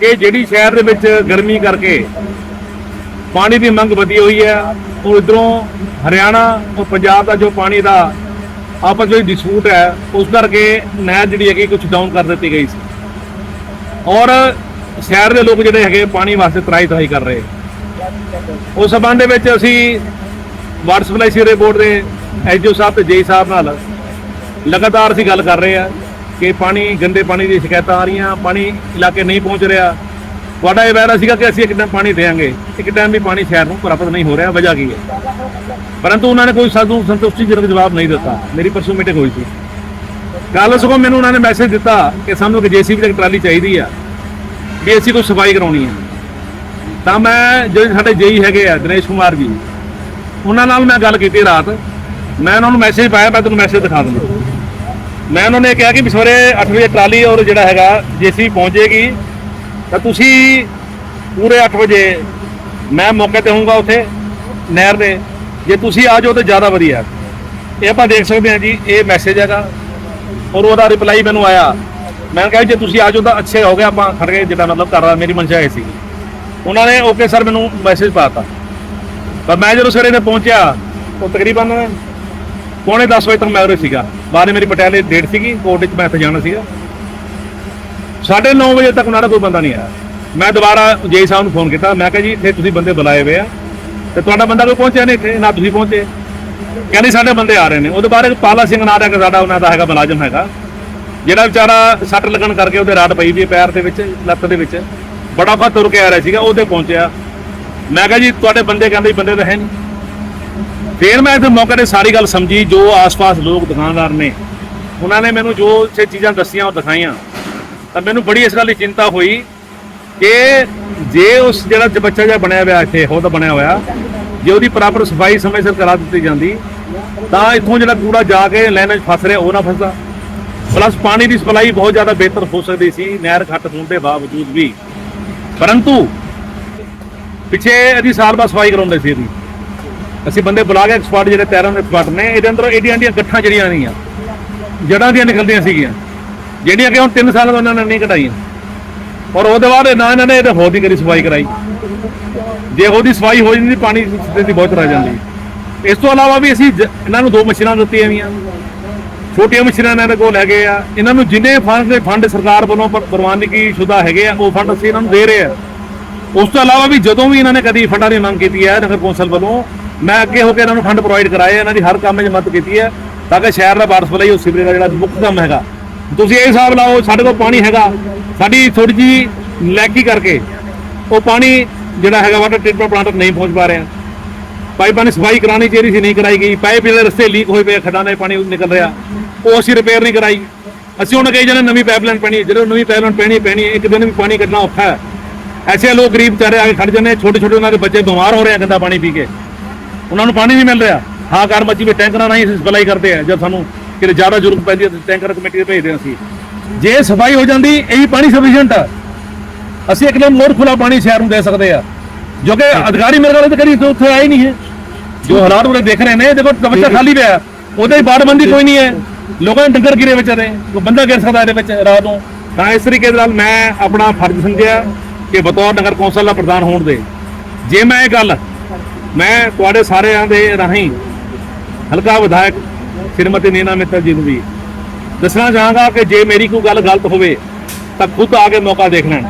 ਕਿ ਜਿਹੜੀ ਸ਼ਹਿਰ ਦੇ ਵਿੱਚ ਗਰਮੀ ਕਰਕੇ ਪਾਣੀ ਦੀ ਮੰਗ ਵਧੀ ਹੋਈ ਹੈ, ਉਹ ਇਧਰੋਂ ਹਰਿਆਣਾ ਔਰ ਪੰਜਾਬ ਦਾ ਜੋ ਪਾਣੀ ਦਾ ਆਪਸ ਵਿੱਚ ਡਿਸਪਿਊਟ ਹੈ, ਉਸ ਕਰਕੇ ਨਹਿਰ ਜਿਹੜੀ ਹੈਗੀ ਕੁਝ ਡਾਊਨ ਕਰ ਦਿੱਤੀ ਗਈ ਸੀ। ਔਰ ਸ਼ਹਿਰ ਦੇ ਲੋਕ ਜਿਹੜੇ ਹੈਗੇ, ਪਾਣੀ ਵਾਸਤੇ ਤਰਾਈ ਤਰਾਈ ਕਰ ਰਹੇ। ਉਸ ਸਬੰਧ ਦੇ ਵਿੱਚ ਅਸੀਂ ਵਾਟਰ ਸਪਲਾਈ ਸੀਰੇ ਬੋਰਡ ਦੇ ਐਸਡੀਓ ਸਾਹਿਬ ਤੇ ਜੇਈ ਸਾਹਿਬ ਨਾਲ ਲਗਾਤਾਰ ਅਸੀਂ ਗੱਲ ਕਰ ਰਹੇ ਆ ਕਿ ਪਾਣੀ, ਗੰਦੇ ਪਾਣੀ ਦੀ ਸ਼ਿਕਾਇਤਾਂ ਆ ਰਹੀਆਂ, ਪਾਣੀ ਇਲਾਕੇ ਨਹੀਂ ਪਹੁੰਚ ਰਿਹਾ। ਤੁਹਾਡਾ ਇਹ ਵੈਰਾ ਸੀਗਾ ਕਿ ਅਸੀਂ ਇੱਕ ਟਾਈਮ ਪਾਣੀ ਦੇਵਾਂਗੇ। ਇੱਕ ਟਾਈਮ ਵੀ ਪਾਣੀ ਸ਼ਹਿਰ ਨੂੰ ਪ੍ਰਾਪਤ ਨਹੀਂ ਹੋ ਰਿਹਾ, ਵਜ੍ਹਾ ਕੀ ਹੈ? ਪਰੰਤੂ ਉਹਨਾਂ ਨੇ ਕੋਈ ਸਾਨੂੰ ਸੰਤੁਸ਼ਟੀਜਨਕ ਜਵਾਬ ਨਹੀਂ ਦਿੱਤਾ। ਮੇਰੀ ਪਰਸੋਂ ਮੀਟਿੰਗ ਹੋਈ ਸੀ। ਕੱਲ ਸਗੋਂ ਮੈਨੂੰ ਉਹਨਾਂ ਨੇ ਮੈਸੇਜ ਦਿੱਤਾ ਕਿ ਸਾਨੂੰ ਇੱਕ ਜੀਸੀਬੀ ਦੀ ਇੱਕ ਟਰਾਲੀ ਚਾਹੀਦੀ ਆ, ਵੀ ਅਸੀਂ ਕੋਈ ਸਫ਼ਾਈ ਕਰਾਉਣੀ ਹੈ। ਤਾਂ ਮੈਂ, ਜਿਹੜੇ ਸਾਡੇ ਜੇਈ ਹੈਗੇ ਆ, ਦਿਨੇਸ਼ ਕੁਮਾਰ ਜੀ, ਉਹਨਾਂ ਨਾਲ ਮੈਂ ਗੱਲ ਕੀਤੀ ਰਾਤ। ਮੈਂ ਉਹਨਾਂ ਨੂੰ ਮੈਸੇਜ ਪਾਇਆ, ਮੈਂ ਤੁਹਾਨੂੰ ਮੈਸੇਜ ਦਿਖਾ ਦਿੰਦਾ। ਮੈਂ ਉਹਨਾਂ ਨੇ ਕਿਹਾ ਕਿ ਵੀ ਸਵੇਰੇ 8 ਵਜੇ ਟਰਾਲੀ ਔਰ ਜਿਹੜਾ ਹੈਗਾ ਜੇਸੀ ਪਹੁੰਚੇਗੀ, ਤਾਂ ਤੁਸੀਂ ਪੂਰੇ 8 ਵਜੇ, ਮੈਂ ਮੌਕੇ ਤੇ ਹੋਊਂਗਾ ਉੱਥੇ, ਨਹਿਰ ਦੇ। ਜੇ ਤੁਸੀਂ ਆ ਜਾਓ ਤਾਂ ਜ਼ਿਆਦਾ ਵਧੀਆ। ਇਹ ਆਪਾਂ ਦੇਖ ਸਕਦੇ ਹਾਂ ਜੀ, ਇਹ ਮੈਸੇਜ ਹੈਗਾ। ਔਰ ਉਹਦਾ ਰਿਪਲਾਈ ਮੈਨੂੰ ਆਇਆ। ਮੈਂ ਕਿਹਾ ਜੇ ਤੁਸੀਂ ਆ ਜਾਓ ਤਾਂ ਅੱਛੇ ਹੋ ਗਿਆ ਆਪਾਂ ਖੜ ਗਏ, ਜਿਹੜਾ ਮਤਲਬ ਕਰ ਰਹਾ ਮੇਰੀ ਮਨਸ਼ਾ ਇਹ ਸੀਗੀ ਉਹਨਾਂ ਨੇ ਓਕੇ ਸਰ ਮੈਨੂੰ ਮੈਸੇਜ ਪਾਤਾ ਪਰ ਮੈਂ ਜਦੋਂ ਸਵੇਰੇ ਤੇ ਪਹੁੰਚਿਆ, ਉਹ ਤਕਰੀਬਨ ਪੌਣੇ 10 ਵਜੇ ਤੱਕ ਮੈਂ ਉਰੇ ਸੀਗਾ। ਬਾਅਦ ਮੇਰੀ ਪਟਿਆਲੇ ਡੇਟ ਸੀਗੀ ਕੋਰਟ ਵਿੱਚ ਮੈਂ ਇੱਥੇ ਜਾਣਾ ਸੀਗਾ। 9:30 ਵਜੇ ਤੱਕ ਉਹਨਾਂ ਦਾ ਕੋਈ ਬੰਦਾ ਨਹੀਂ ਆਇਆ। ਮੈਂ ਦੁਬਾਰਾ ਜੇਈ ਸਾਹਿਬ ਨੂੰ ਫੋਨ ਕੀਤਾ। ਮੈਂ ਕਿਹਾ ਜੀ, ਇੱਥੇ ਤੁਸੀਂ ਬੰਦੇ ਬੁਲਾਏ ਹੋਏ ਆ ਤੇ ਤੁਹਾਡਾ ਬੰਦਾ ਕੋਈ ਪਹੁੰਚਿਆ ਨਹੀਂ ਇੱਥੇ, ਨਾ ਤੁਸੀਂ ਪਹੁੰਚੇ। ਕਹਿੰਦੇ ਸਾਡੇ ਬੰਦੇ ਆ ਰਹੇ ਨੇ। ਉਹਦੇ ਬਾਅਦ ਪਾਲਾ ਸਿੰਘ ਨਾਂ ਦਾ ਇੱਕ ਸਾਡਾ, ਉਹਨਾਂ ਦਾ ਹੈਗਾ ਮੁਲਾਜ਼ਮ ਹੈਗਾ, ਜਿਹੜਾ ਵਿਚਾਰਾ ਸੱਟ ਲੱਗਣ ਕਰਕੇ ਉਹਦੇ ਰਾੜ ਪਈ ਵੀ ਪੈਰ ਦੇ ਵਿੱਚ, ਲੱਤ ਦੇ ਵਿੱਚ। ਬੜਾ ਫਾ ਤੁਰ ਕੇ ਆ ਰਿਹਾ ਸੀਗਾ, ਉਹਦੇ ਪਹੁੰਚਿਆ। ਮੈਂ ਕਿਹਾ ਜੀ, ਤੁਹਾਡੇ ਬੰਦੇ ਕਹਿੰਦੇ ਬੰਦੇ ਤਾਂ ਹੈ ਨਹੀਂ। ਫਿਰ ਮੈਂ ਇੱਥੇ ਮੌਕੇ ਤੇ ਸਾਰੀ ਗੱਲ ਸਮਝੀ, ਜੋ ਆਸ-ਪਾਸ ਲੋਕ ਦੁਕਾਨਦਾਰ ਨੇ, ਉਹਨਾਂ ਨੇ ਮੈਨੂੰ ਜੋ ਇਹ ਚੀਜ਼ਾਂ ਦੱਸੀਆਂ, ਉਹ ਦਿਖਾਈਆਂ। ਤਾਂ ਮੈਨੂੰ ਬੜੀ ਇਸ ਗੱਲ ਦੀ ਚਿੰਤਾ ਹੋਈ ਕਿ ਜੇ ਉਸ ਜਿਹੜਾ ਬੱਚਾ ਜਿਹਾ ਬਣਿਆ ਹੋਇਆ ਇੱਥੇ ਉਹਦਾ ਬਣਿਆ ਹੋਇਆ, ਜੇ ਉਹਦੀ ਪ੍ਰਾਪਰ ਸਫ਼ਾਈ ਸਮੇਂ ਸਿਰ ਕਰਾ ਦਿੱਤੀ ਜਾਂਦੀ, ਤਾਂ ਇੱਥੋਂ ਜਿਹੜਾ ਕੂੜਾ ਜਾ ਕੇ ਲਾਈਨਾਂ 'ਚ ਫਸ ਰਿਹਾ, ਉਹ ਨਾ ਫਸਦਾ। ਪਲੱਸ ਪਾਣੀ ਦੀ ਸਪਲਾਈ ਬਹੁਤ ਜ਼ਿਆਦਾ ਬਿਹਤਰ ਹੋ ਸਕਦੀ ਸੀ, ਨਹਿਰ ਘੱਟ ਹੋਣ ਦੇ ਬਾਵਜੂਦ ਵੀ। ਪਰੰਤੂ, ਪਿੱਛੇ ਇਹਦੀ ਸਾਲ ਬਾਅਦ ਸਫ਼ਾਈ ਕਰਾਉਂਦੇ ਸੀ ਇਹਦੀ। ਅਸੀਂ ਬੰਦੇ ਬੁਲਾ ਕੇ ਐਕਸਪਰਟ ਜਿਹੜੇ ਤੈਰਨ ਦੇ ਐਕਸਪਰਟ ਨੇ, ਇਹਦੇ ਅੰਦਰ ਏਡੀਆਂ ਏਡੀਆਂ ਗੱਠਾਂ ਜਿਹੜੀਆਂ ਨੇਗੀਆਂ ਜੜਾਂ ਦੀਆਂ ਨਿਕਲਦੀਆਂ ਸੀਗੀਆਂ, ਜਿਹੜੀਆਂ ਕਿ ਹੁਣ 3 ਸਾਲ ਤੋਂ ਇਹਨਾਂ ਨੇ ਨਹੀਂ ਕਢਾਈਆਂ। ਔਰ ਉਹਦੇ ਬਾਅਦ ਨਾ ਇਹਨਾਂ ਨੇ ਇਹਦੇ ਹੋਰ ਦੀ ਕਰੀ ਸਫ਼ਾਈ ਕਰਾਈ। ਜੇ ਉਹਦੀ ਸਫ਼ਾਈ ਹੋ ਜਾਂਦੀ, ਪਾਣੀ ਦੀ ਬਹੁਤ ਰਹਿ ਜਾਂਦੀ। ਇਸ ਤੋਂ ਇਲਾਵਾ ਵੀ ਅਸੀਂ ਜ- ਇਹਨਾਂ ਨੂੰ ਦੋ ਮਸ਼ੀਨਾਂ ਦਿੱਤੀਆਂ ਵੀਆਂ ਛੋਟੀਆਂ ਮਸ਼ੀਨਾਂ ਇਹਨਾਂ ਦੇ ਕੋਲ ਹੈਗੇ ਆ। ਇਹਨਾਂ ਨੂੰ ਜਿੰਨੇ ਫੰਡ ਦੇ ਫੰਡ ਸਰਕਾਰ ਵੱਲੋਂ ਪ੍ਰਵਾਨਗੀ ਸ਼ੁਦਾ ਹੈਗੇ ਆ, ਉਹ ਫੰਡ ਅਸੀਂ ਇਹਨਾਂ ਨੂੰ ਦੇ ਰਹੇ ਆ। ਉਸ ਤੋਂ ਇਲਾਵਾ ਵੀ ਜਦੋਂ ਵੀ ਇਹਨਾਂ ਨੇ ਕਦੀ ਫੰਡਾਂ ਦੀ ਮੰਗ ਕੀਤੀ ਹੈ ਨਗਰ ਕੌਂਸਲ ਵੱਲੋਂ ਮੈਂ ਅੱਗੇ ਹੋ ਕੇ ਇਹਨਾਂ ਨੂੰ ਫੰਡ ਪ੍ਰੋਵਾਈਡ ਕਰਾਏ ਇਹਨਾਂ ਦੀ ਹਰ ਕੰਮ 'ਚ ਮਦਦ ਕੀਤੀ ਹੈ। ਤਾਂ ਕਿ ਸ਼ਹਿਰ ਦਾ ਵਾਟਰ ਸਪਲਾਈ ਉਹ ਸੀਵਰੇਜ ਦਾ ਜਿਹੜਾ ਮੁੱਖ ਕੰਮ ਹੈਗਾ। ਤੁਸੀਂ ਇਹ ਹਿਸਾਬ ਲਾਓ ਸਾਡੇ ਕੋਲ ਪਾਣੀ ਹੈਗਾ। ਸਾਡੀ ਥੋੜੀ ਜੀ ਲੈਕੀ ਕਰਕੇ ਉਹ ਪਾਣੀ ਜਿਹੜਾ ਹੈਗਾ ਵਾਟਰ ਟ੍ਰੀਟਮੈਂਟ ਪਲਾਂਟ ਨਹੀਂ ਪਹੁੰਚ ਪਾ ਰਿਹਾ। ਪਾਈਪਾਂ ਦੀ ਸਫ਼ਾਈ ਕਰਾਣੀ ਚਾਹੀਦੀ ਸੀ ਨਹੀਂ ਕਰਾਈ ਗਈ। ਪਾਈਪ ਜਿਹੜੇ ਰਸਤੇ ਲੀਕ ਹੋਏ ਪਏ ਆ, ਖੱਡਾਂ ਦੇ ਪਾਣੀ ਨਿਕਲ ਰਿਹਾ। ਉਹ ਅਸੀਂ ਰਿਪੇਅਰ ਨਹੀਂ ਕਰਾਈ। ਅਸੀਂ ਹੁਣ ਕਹੀ ਜਾਂਦੇ ਨਵੀਂ ਪਾਈਪਲਾਈਨ ਪੈਣੀ ਹੈ ਜਦੋਂ ਨਵੀਂ ਪਾਈਪਲਾਈਨ ਪੈਣੀ ਪੈਣੀ ਹੈ, ਇੱਕ ਦਿਨ ਵੀ ਪਾਣੀ ਕੱਢਣਾ ਔਖਾ ਹੈ। ਐਸੇ ਲੋਕ ਗਰੀਬ ਵਿਚਾਰੇ ਆ ਕੇ ਖੜ ਜਾਂਦੇ ਛੋਟੇ ਛੋਟੇ ਉਹਨਾਂ ਦੇ ਬੱਚੇ ਬਿਮਾਰ ਹੋ ਰਹੇ ਆ ਗੰਦਾ ਪਾਣੀ ਪੀ ਕੇ। ਉਹਨਾਂ ਨੂੰ ਪਾਣੀ ਨਹੀਂ ਮਿਲ ਰਿਹਾ। ਹਾਂ ਕਾਰ ਮੱਚੀ ਵੀ ਟੈਂਕਰਾਂ ਰਾਹੀਂ ਅਸੀਂ ਸਪਲਾਈ ਕਰਦੇ ਆ, ਜਦ ਸਾਨੂੰ ਕਿਤੇ ਜ਼ਿਆਦਾ ਜ਼ਰੂਰਤ ਪੈਂਦੀ ਹੈ ਟੈਂਕਰ ਕਮੇਟੀ ਦੇ ਭੇਜਦੇ ਹਾਂ ਅਸੀਂ। ਜੇ ਸਫ਼ਾਈ ਹੋ ਜਾਂਦੀ, ਇਹੀ ਪਾਣੀ ਸਫੀਸ਼ੀਐਂਟ ਆ। ਅਸੀਂ ਇੱਕ ਦਿਨ ਹੋਰ ਖੁੱਲਾ ਪਾਣੀ ਸ਼ਹਿਰ ਨੂੰ ਦੇ ਸਕਦੇ ਆ। ਜੋ ਕਿ ਅਧਿਕਾਰੀ ਮੇਰੇ ਕੋਲ ਤਾਂ ਕਦੀ ਉੱਥੇ ਆਏ ਨਹੀਂ ਹੈ। ਜੋ ਹਾਲਾਤ ਉਹਨੇ ਦੇਖ ਰਹੇ ਨੇ, ਦੇਖੋ ਬੱਚਾ ਖਾਲੀ ਪਿਆ। ਉਹਦੇ ਬਾੜਬੰਦੀ ਕੋਈ ਨਹੀਂ ਹੈ। ਲੋਕਾਂ ਦੇ ਡੰਗਰ ਗਿਰੇ ਵਿਚਾਰੇ ਕੋਈ ਬੰਦਾ ਗਿਰ ਸਕਦਾ ਇਹਦੇ ਵਿੱਚ ਰਾਤ ਨੂੰ। ਤਾਂ ਇਸ ਤਰੀਕੇ ਦੇ ਨਾਲ ਮੈਂ ਆਪਣਾ ਫਰਜ਼ ਸਮਝਿਆ ਕਿ ਬਤੌਰ ਨਗਰ ਕੌਂਸਲ ਦਾ ਪ੍ਰਧਾਨ ਹੋਣ ਦੇ। ਜੇ ਮੈਂ ਇਹ ਗੱਲ ਮੈਂ ਤੁਹਾਡੇ ਸਾਰਿਆਂ ਦੇ ਰਾਹੀਂ ਹਲਕਾ ਵਿਧਾਇਕ ਸ਼੍ਰੀਮਤੀ ਨੀਨਾ ਮਿੱਤਲ ਜੀ ਨੂੰ ਵੀ ਦੱਸਣਾ ਚਾਹਾਂਗਾ ਕਿ ਜੇ ਮੇਰੀ ਕੋਈ ਗੱਲ ਗਲਤ ਹੋਵੇ ਤਾਂ ਖੁਦ ਆ ਕੇ ਮੌਕਾ ਦੇਖ ਲੈਣ।